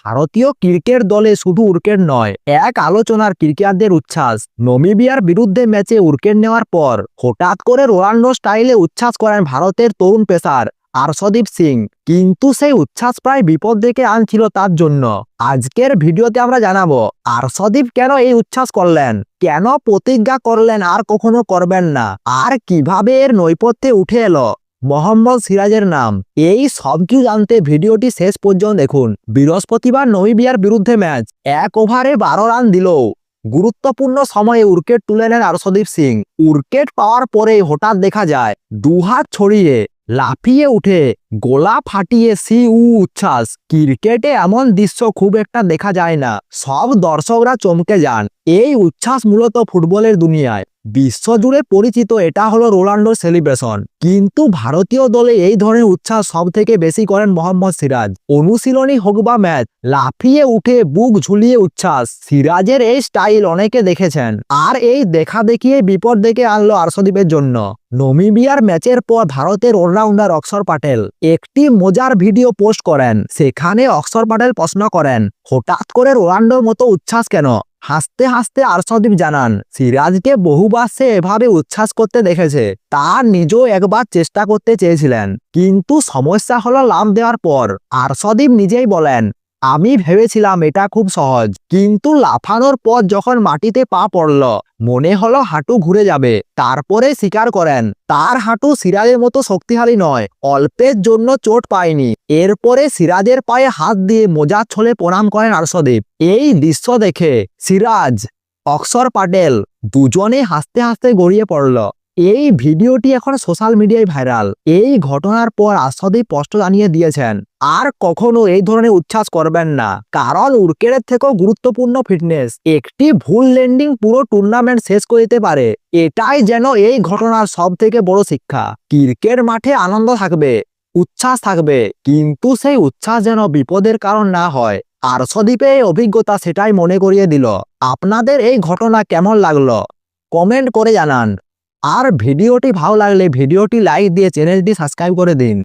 ভারতীয় ক্রিকেট দলে শুধু উইকেট নয়, এক আলোচনার ক্রিকেটারদের উচ্ছ্বাস। নমিবিয়ার বিরুদ্ধে ম্যাচে উইকেট নেওয়ার পর হঠাৎ করে রোনাল্ডো স্টাইলে উচ্ছ্বাস করেন ভারতের তরুণ পেসার আরশদীপ সিং। কিন্তু সেই উচ্ছ্বাস প্রায় বিপদ ডেকে আনছিল তার জন্য। আজকের ভিডিওতে আমরা জানাব, আরশদীপ কেন এই উচ্ছ্বাস করলেন? কেন প্রতিজ্ঞা করলেন আর কখনো করবেন না? আর কীভাবে এর নৈপথ্যে উঠে এলো? মোহাম্মদ সিরাজের নাম। এই সব কিছু জানতে ভিডিওটি শেষ পর্যন্ত দেখুন। বৃহস্পতিবার নমিবিয়ার বিরুদ্ধে ম্যাচ। এক ওভারে বারো রান দিল। গুরুত্বপূর্ণ সময়ে উইকেট তুলে নেন আরশদীপ সিং। উইকেট পাওয়ার পরে হঠাৎ দেখা যায়, দুহাত ছড়িয়ে লাফিয়ে উঠে গোলা ফাটিয়ে সি উ উচ্ছ্বাস। ক্রিকেটে এমন দৃশ্য খুব একটা দেখা যায় না। সব দর্শকরা চমকে যান। এই উচ্ছ্বাস মূলত ফুটবলের দুনিয়ায়। বিশ্বজুড়ে পরিচিত, এটা হলো রোনাল্ডোর সেলিব্রেশন কিন্তু ভারতীয় দলে এই ধরনের উৎসাহ সব থেকে বেশি করেন মোহাম্মদ সিরাজ। অনুশীলনী হোক বা ম্যাচ, লাফিয়ে উঠে বুক ঝুলিয়ে উচ্ছ্বাস। সিরাজের এই স্টাইল অনেকে দেখেছেন। আর এই দেখা দেখিয়ে বিপদ ডেকে আনলো আরশদীপের জন্য। নমিবিয়ার ম্যাচের পর ভারতের অলরাউন্ডার অক্ষর পাটেল একটি মজার ভিডিও পোস্ট করেন। সেখানে অক্ষর পাটেল প্রশ্ন করেন, হঠাৎ করে রোনাল্ডোর মতো উচ্ছ্বাস কেন? হাসতে হাসতে আরশদীপ জানান, সিরাজকে বহুবার সে এভাবে উচ্ছ্বাস করতে দেখেছে। তার নিজেও একবার চেষ্টা করতে চেয়েছিলেন। কিন্তু সমস্যা হলো লাভ দেওয়ার পর। আরশদীপ নিজেই বলেন আমি ভেবেছিলাম এটা খুব সহজ, কিন্তু লাফানোর পর যখন মাটিতে পা পড়ল, মনে হলো হাঁটু ঘুরে যাবে। তারপরে স্বীকার করেন, তার হাঁটু সিরাজের মতো শক্তিশালী নয়, অল্পের জন্য চোট পায়নি। এরপরে সিরাজের পায়ে হাত দিয়ে মোজার ছলে প্রণাম করেন আরশদীপ। এই দৃশ্য দেখে সিরাজ অক্ষর পাটেল দুজনে হাসতে হাসতে গড়িয়ে পড়ল। এই ভিডিওটি এখন সোশ্যাল মিডিয়ায় ভাইরাল। এই ঘটনার পর আসাদই স্পষ্ট জানিয়ে দিয়েছেন, আর কখনো এই ধরনের উচ্ছ্বাস করবেন না। কারণ উইকেটের থেকেও গুরুত্বপূর্ণ ফিটনেস। একটি ভুল ল্যান্ডিং পুরো টুর্নামেন্ট শেষ করে পারে। এটাই যেন এই ঘটনার সব থেকে বড় শিক্ষা। ক্রিকেট মাঠে আনন্দ থাকবে, উচ্ছ্বাস থাকবে, কিন্তু সেই উচ্ছ্বাস যেন বিপদের কারণ না হয়। আরশদীপে এই অভিজ্ঞতা সেটাই মনে করিয়ে দিল। আপনাদের এই ঘটনা কেমন লাগল? কমেন্ট করে জানান। আর ভিডিওটি ভালো লাগলে ভিডিওটি লাইক দিয়ে চ্যানেলটি সাবস্ক্রাইব করে দিন।